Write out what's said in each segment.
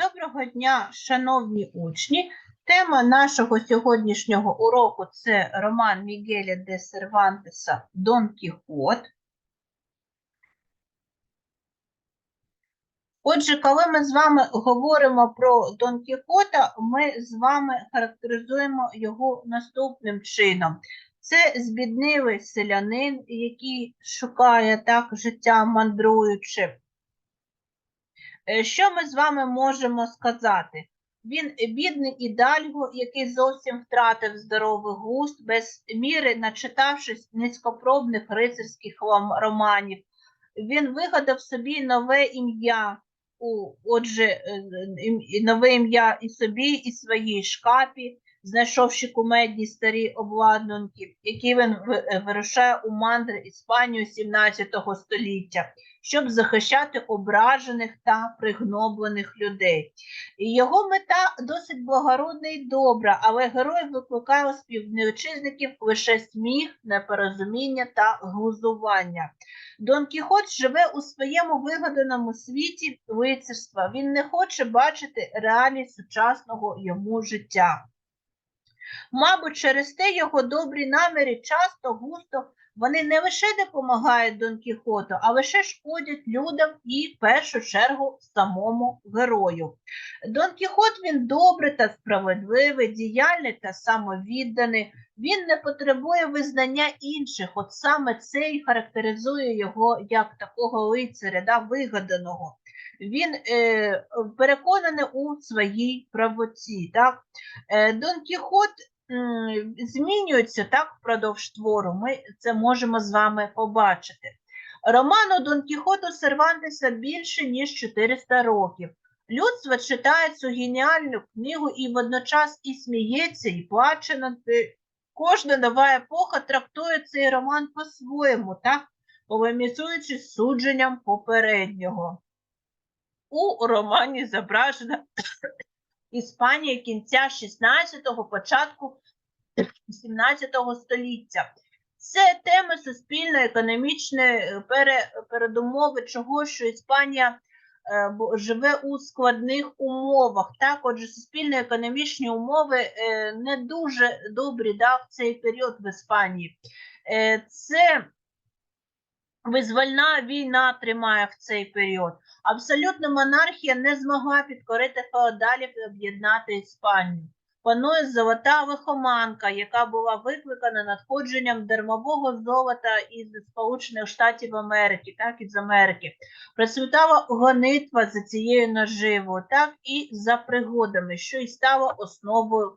Доброго дня, шановні учні. Тема нашого сьогоднішнього уроку це роман Мігеля де Сервантеса Дон Кіхот. Отже, коли ми з вами говоримо про Дон Кіхота, ми з вами характеризуємо його наступним чином. Це збіднивий селянин, який шукає так життя мандруючи. Е, Що ми з вами можемо сказати? Він бідний ідальго, який зовсім втратив здоровий густ, без міри начитавшись низькопробних рицарських романів. Він вигадав собі нове ім'я, отже, е, і нове ім'я і собі, і своїй шкапі, знайшовши кумедні старі обладнанки, які він е, вирушає у мандри Іспанію 17 століття щоб захищати ображених та пригноблених людей. Його мета досить благородна і добра, але герой викликає у співвітчизників лише сміх, непорозуміння та глузування. Дон Кіхот живе у своєму вигаданому світі лицарства. Він не хоче бачити реалій сучасного йому життя. Мабуть, через те його добрі наміри часто густо вони не лише допомагають Дон Кіхоту, а лише шкодять людям і в першу чергу самому герою. Дон Кіхот він добрий та справедливий, діяльний та самовідданий. Він не потребує визнання інших. От саме це і характеризує його як такого лицаря, да, вигаданого. Він е, переконаний у своїй правоті. Так? Е, Дон Кіхот м, змінюється так впродовж твору. Ми це можемо з вами побачити. Роману Дон Кіхоту Сервантеса більше ніж 400 років. Людство читає цю геніальну книгу і водночас і сміється, і плаче. Кожна нова епоха трактує цей роман по-своєму, так полемізуючи судженням попереднього. У романі зображена Іспанія кінця 16-го, початку 17 століття. Це теми суспільно-економічної е, передумови, чого що Іспанія е, живе у складних умовах. Так, отже, суспільно-економічні умови е, не дуже добрі да, в цей період в Іспанії. Це визвольна війна тримає в цей період. Абсолютна монархія не змогла підкорити феодалів і об'єднати Іспанію. Панує золота лихоманка, яка була викликана надходженням дармового золота із Сполучених Штатів Америки, так і з Америки. Процвітала гонитва за цією наживою, так і за пригодами, що і стало основою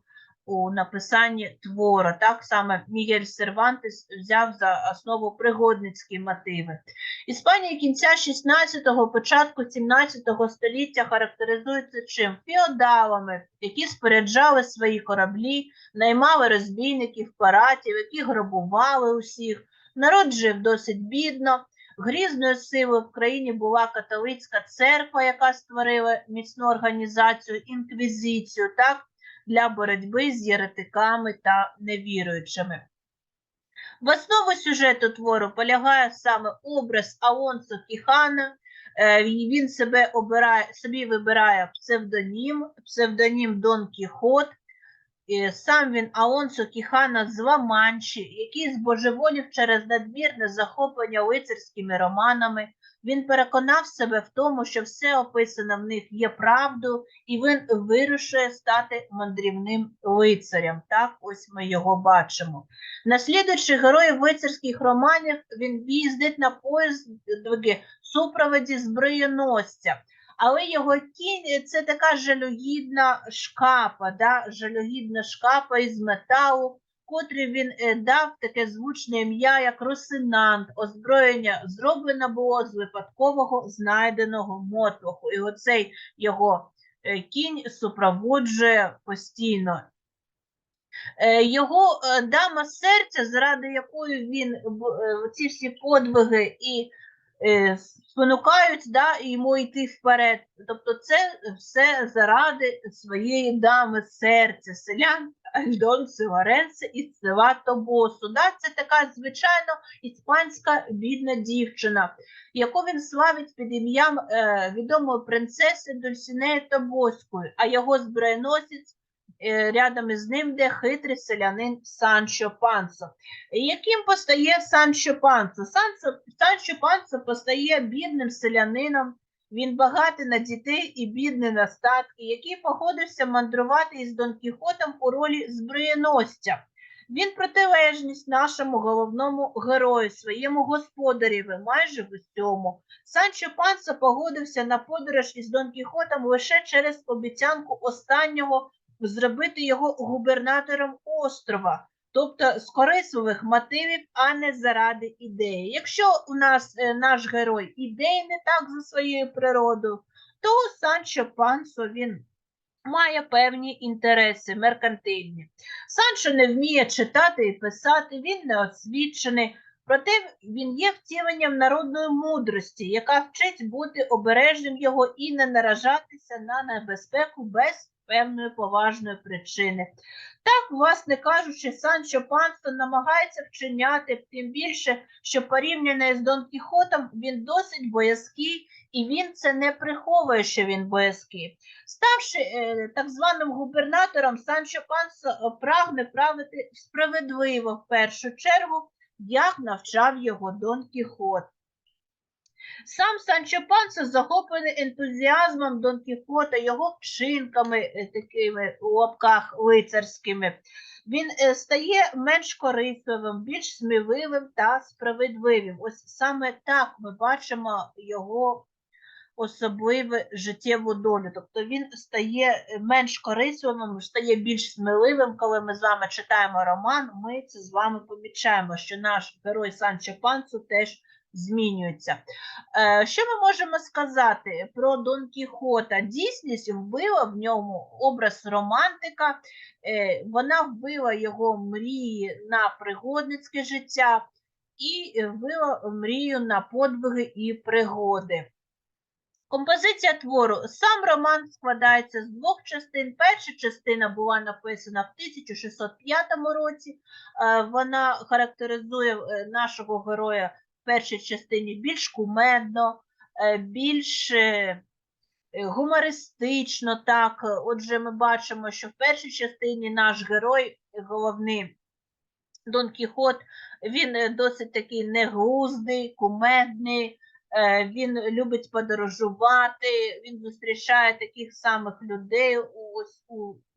у написанні твору. Так саме Мігель Сервантес взяв за основу пригодницькі мотиви. Іспанія кінця 16-го, початку 17 століття характеризується чим? Феодалами, які споряджали свої кораблі, наймали розбійників, паратів, які грабували усіх. Народ жив досить бідно. Грізною силою в країні була католицька церква, яка створила міцну організацію, інквізицію, так, для боротьби з єретиками та невіруючими. В основу сюжету твору полягає саме образ Алонсо Кіхана. Е, Він себе обирає, собі вибирає псевдонім, псевдонім Дон Кіхот. Сам він Алонсо Кіхана з Ла-Манчі, який збожеволів через надмірне захоплення лицарськими романами. Він переконав себе в тому, що все описане в них є правдою, і він вирішує стати мандрівним лицарем. Так, ось ми його бачимо. Наслідуючи героїв лицарських романів, він їздить на поїзді супроводі зброєносця. Але його кінь це така жалюгідна шкапа, да? жалюгідна шкапа із металу, котрій він е, дав таке звучне ім'я, як Росинант. Озброєння зроблено було з випадкового знайденого мотлоху. І оцей його е, кінь супроводжує постійно. Е, Його дама серця, заради якої він ці всі подвиги і спонукають да, йому йти вперед. Тобто це все заради своєї дами серця. Селян Дон Севаренце із села Тобосу. Да? Це така звичайно іспанська бідна дівчина, яку він славить під ім'ям е, відомої принцеси Дульсінеї Тобоської, а його зброєносець е, рядом із ним де хитрий селянин Санчо Пансо. Яким постає Санчо Пансо? Санчо, Санчо Пансо постає бідним селянином, він багатий на дітей і бідний на статки, який погодився мандрувати із Дон Кіхотом у ролі зброєносця. Він протилежність нашому головному герою, своєму господареві, майже в усьому. Санчо Пансо погодився на подорож із Дон Кіхотом лише через обіцянку останнього зробити його губернатором острова, тобто з корисливих мотивів, а не заради ідеї. Якщо у нас е, наш герой ідейний так за своєю природою, то Санчо Пансо він має певні інтереси меркантильні. Санчо не вміє читати і писати, він не освічений, проте він є втіленням народної мудрості, яка вчить бути обережним його і не наражатися на небезпеку без певної поважної причини. Так, власне кажучи, Санчо Пансо намагається вчиняти, тим більше, що порівняно з Дон Кіхотом він досить боязкий, і він це не приховує, що він боязкий. Ставши е, так званим губернатором, Санчо Пансо е, прагне правити справедливо в першу чергу, як навчав його Дон Кіхот. Сам Санчо Пансо захоплений ентузіазмом Дон Кіхота, його вчинками е, такими у лапках лицарськими. Він е, стає менш корисливим, більш сміливим та справедливим. Ось саме так ми бачимо його особливу життєву долю. Тобто він стає е, менш корисливим, стає більш сміливим. Коли ми з вами читаємо роман, ми це з вами помічаємо, що наш герой Санчо Пансо теж змінюється. Е, Що ми можемо сказати про Дон Кіхота? Дійсність вбила в ньому образ романтика, е, вона вбила його мрії на пригодницьке життя і вбила мрію на подвиги і пригоди. Композиція твору. Сам роман складається з двох частин. Перша частина була написана в 1605 році. Е, Вона характеризує нашого героя в першій частині більш кумедно, е, більш е, гумористично. Так, отже, ми бачимо, що в першій частині наш герой, головний Дон Кіхот, він е, досить такий неглуздий, кумедний. Е, Він любить подорожувати, він зустрічає таких самих людей. Ось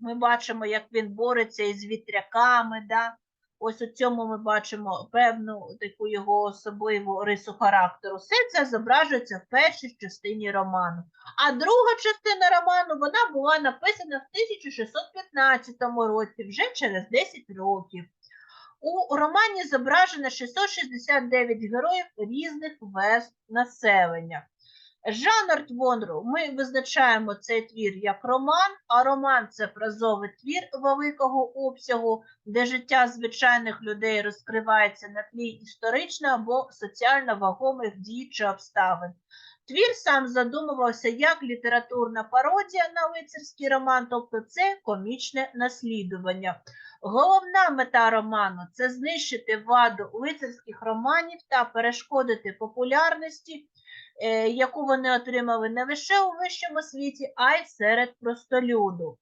ми бачимо, як він бореться із вітряками. Да? Ось у цьому ми бачимо певну таку його особливу рису характеру. Все це зображується в першій частині роману. А друга частина роману вона була написана в 1615 році, вже через 10 років. У романі зображено 669 героїв різних верст населення. Жанр твору ми визначаємо цей твір як роман, а роман це прозовий твір великого обсягу, де життя звичайних людей розкривається на тлі історично або соціально вагомих дій чи обставин. Твір сам задумувався як літературна пародія на лицарський роман, тобто це комічне наслідування. Головна мета роману це знищити ваду лицарських романів та перешкодити популярності, яку вони отримали не лише у вищому світі, а й серед простолюду.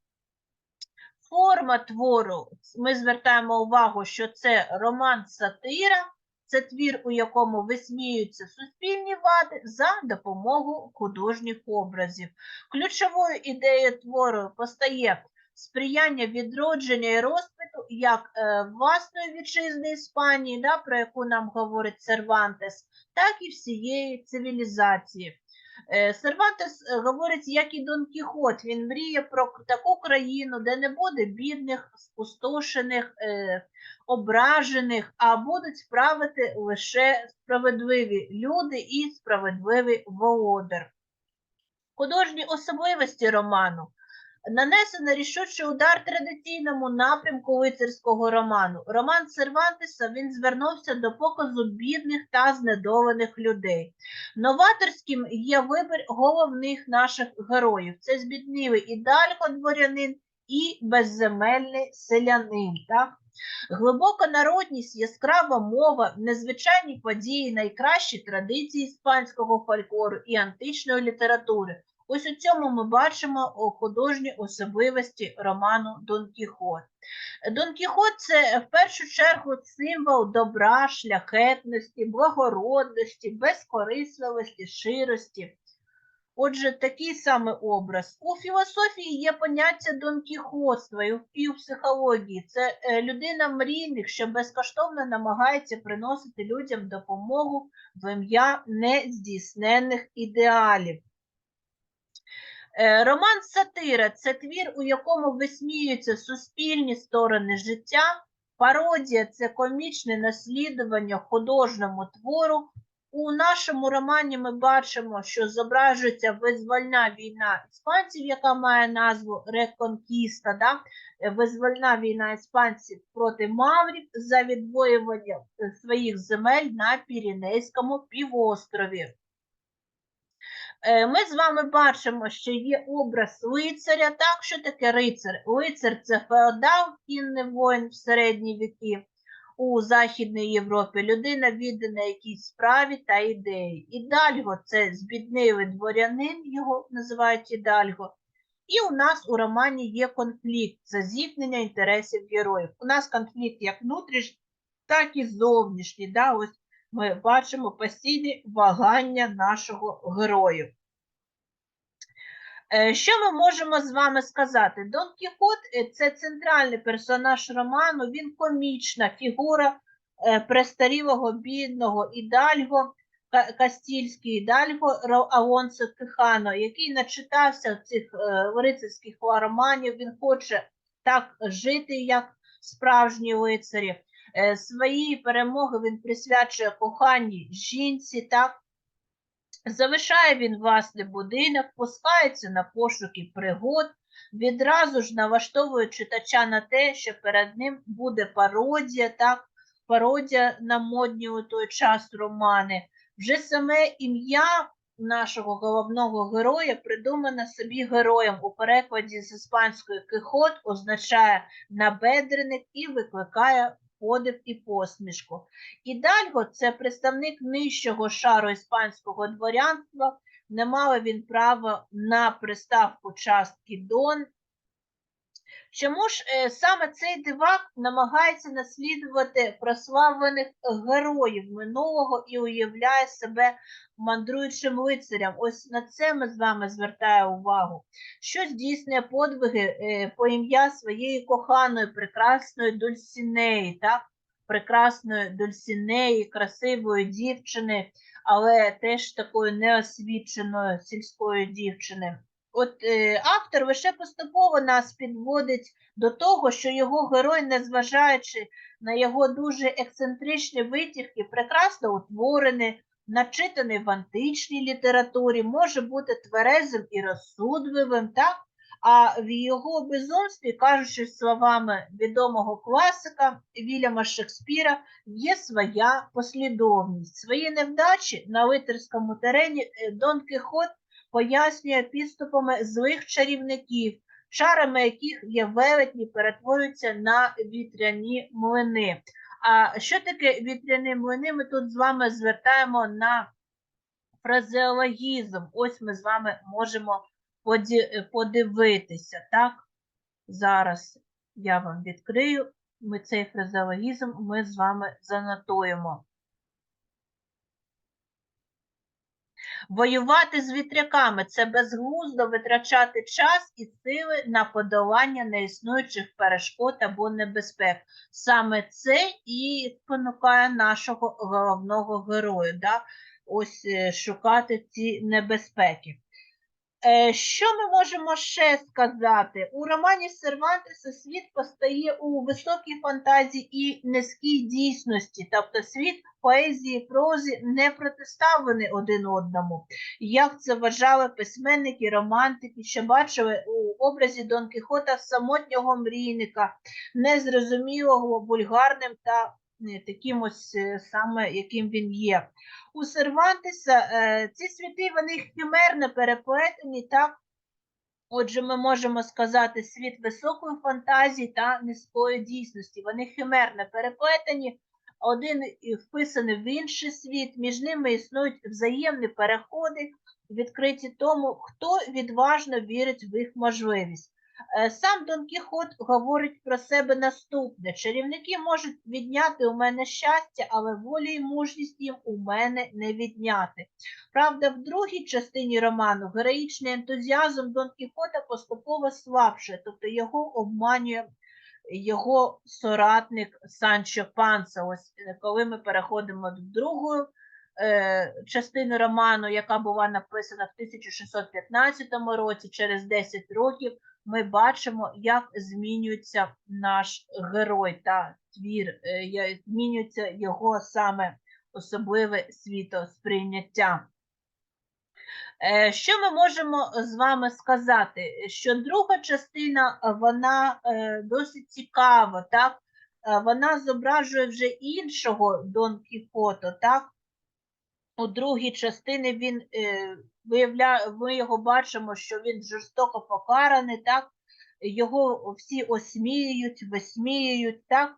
Форма твору, ми звертаємо увагу, що це роман сатира, це твір, у якому висміюються суспільні вади за допомогою художніх образів. Ключовою ідеєю твору постає сприяння відродження і розквіту як е, власної вітчизни Іспанії, да, про яку нам говорить Сервантес, так і всієї цивілізації. Е, Сервантес е, говорить, як і Дон Кіхот, він мріє про таку країну, де не буде бідних, спустошених, е, ображених, а будуть правити лише справедливі люди і справедливий володар. Художні особливості роману нанесено рішучий удар традиційному напрямку лицарського роману. Роман Сервантеса він звернувся до показу бідних та знедолених людей. Новаторським є вибір головних наших героїв. Це збіднивий ідальго дворянин і безземельний селянин. Так? Глибока народність, яскрава мова, незвичайні події, найкращі традиції іспанського фольклору і античної літератури. Ось у цьому ми бачимо художні особливості роману Дон Кіхот. Дон Кіхот це в першу чергу символ добра, шляхетності, благородності, безкорисливості, ширості. Отже, такий саме образ. У філософії є поняття донкіхотства і в- психології. Це е, людина мрійник, що безкоштовно намагається приносити людям допомогу в ім'я нездійсненних ідеалів. Е, Роман Сатира це твір, у якому висміюються суспільні сторони життя. Пародія це комічне наслідування художньому твору. У нашому романі ми бачимо, що зображується визвольна війна іспанців, яка має назву Реконкіста, да? Е, визвольна війна іспанців проти маврів за відвоювання е, своїх земель на Піренейському півострові. Е, Ми з вами бачимо, що є образ лицаря. Так, що таке лицар? Лицар це феодал, кінний воїн в середні віки у Західній Європі. Людина віддана якійсь справі та ідеї. Ідальго це збіднивий дворянин, його називають ідальго. І у нас у романі є конфлікт, це зіткнення інтересів героїв. У нас конфлікт як внутрішній, так і зовнішній. Да? Ось ми бачимо постійні вагання нашого герою. Е, Що ми можемо з вами сказати? Дон Кіхот е, це центральний персонаж роману, він комічна фігура е, престарілого бідного ідальго, Кастільський ідальго Алонсо Кихано, який начитався цих рицарських романів, він хоче так жити, як справжні лицарі. Е, Свої перемоги він присвячує коханій жінці, так? Залишає він власний будинок, пускається на пошуки пригод, відразу ж налаштовує читача на те, що перед ним буде пародія, так, пародія на модні у той час романи. Вже саме ім'я нашого головного героя придумане собі героєм у перекладі з іспанської кихот означає набедреник і викликає подив і посмішку. Ідальго це представник нижчого шару іспанського дворянства. Не мав він права на приставку частки Дон. Чому ж е, саме цей дивак намагається наслідувати прославлених героїв минулого і уявляє себе мандруючим лицарем? Ось на це ми з вами звертаємо увагу. Що здійснює подвиги е, по ім'я своєї коханої, прекрасної Дульсінеї, так? прекрасної Дульсінеї, красивої дівчини, але теж такої неосвіченої сільської дівчини. От е, автор лише поступово нас підводить до того, що його герой, незважаючи на його дуже ексцентричні витівки, прекрасно утворений, начитаний в античній літературі, може бути тверезим і розсудливим, так? А в його безумстві, кажучи словами відомого класика Вільяма Шекспіра, є своя послідовність. Свої невдачі на литерському терені е, Дон Кіхот пояснює підступами злих чарівників, чарами яких є велетні, перетворюються на вітряні млини. А що таке вітряні млини? Ми тут з вами звертаємо на фразеологізм. Ось ми з вами можемо подивитися. Так? Зараз я вам відкрию. Ми цей фразеологізм ми з вами занотуємо. Воювати з вітряками це безглуздо витрачати час і сили на подолання неіснуючих перешкод або небезпек. Саме це і спонукає нашого головного героя. Да? Ось е, шукати ці небезпеки. Е, Що ми можемо ще сказати? У романі Сервантеса світ постає у високій фантазії і низькій дійсності, тобто світ поезії, прозі не протиставлений один одному. Як це вважали письменники, романтики, що бачили у образі Дон Кіхота самотнього мрійника, незрозумілого, вульгарним та таким ось е, саме, яким він є. У Сервантеса е, ці світи вони химерно переплетені, так? Отже, ми можемо сказати світ високої фантазії та низької дійсності. Вони химерно переплетені, один вписаний в інший світ, між ними існують взаємні переходи, відкриті тому, хто відважно вірить в їх можливість. Е, Сам Дон Кіхот говорить про себе наступне: чарівники можуть відняти у мене щастя, але волі і мужність їм у мене не відняти. Правда, в другій частині роману героїчний ентузіазм Дон Кіхота поступово слабше, тобто його обманює його соратник Санчо Панса. Ось е, коли ми переходимо до другої е, частини роману, яка була написана в 1615 році, через 10 років, ми бачимо, як змінюється наш герой та твір, е, змінюється його саме особливе світосприйняття. Е, Що ми можемо з вами сказати? Що друга частина вона досить цікава, так? Вона зображує вже іншого Дон Кіхото, так? У другій частині він е, виявляє, ми його бачимо, що він жорстоко покараний, так? Його всі осміюють, висміюють, так?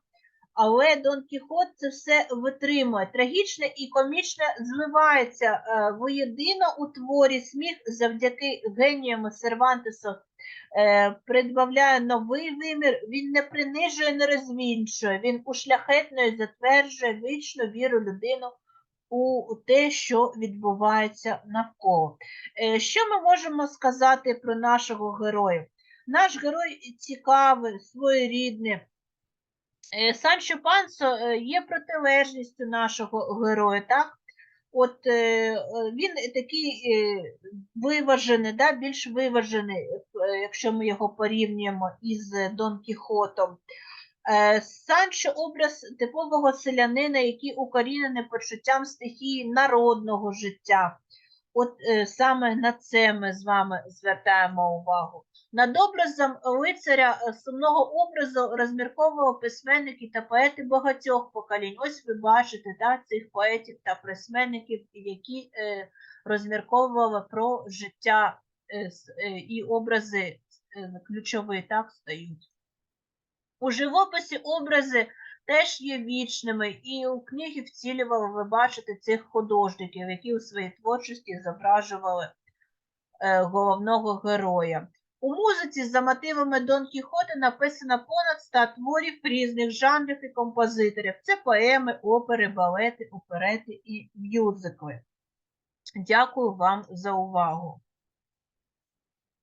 Але Дон Кіхот це все витримує. Трагічне і комічне зливається е, воєдино у творі сміх завдяки геніям Сервантесу е, придбавляє новий вимір, він не принижує, не розвінчує, він ушляхетною затверджує вічну віру людину у те, що відбувається навколо. Е, Що ми можемо сказати про нашого героя? Наш герой цікавий, своєрідний. Е, Санчо Пансо е, є протилежністю нашого героя, так? От він такий виважений, да, більш виважений, якщо ми його порівнюємо із Дон Кіхотом. Е, Санчо образ типового селянина, який укорінений почуттям стихії народного життя. От е, саме на це ми з вами звертаємо увагу. Над образом лицаря е, сумного образу розмірковували письменники та поети багатьох поколінь. Ось ви бачите да, цих поетів та письменників, які е, розмірковували про життя е, і образи е, ключові так стають. У живописі образи теж є вічними, і у книгі вцілювали ви бачите цих художників, які у своїй творчості зображували е, головного героя. У музиці за мотивами Дон Кіхота написано понад 100 творів різних жанрів і композиторів. Це поеми, опери, балети, оперети і мюзикли. Дякую вам за увагу.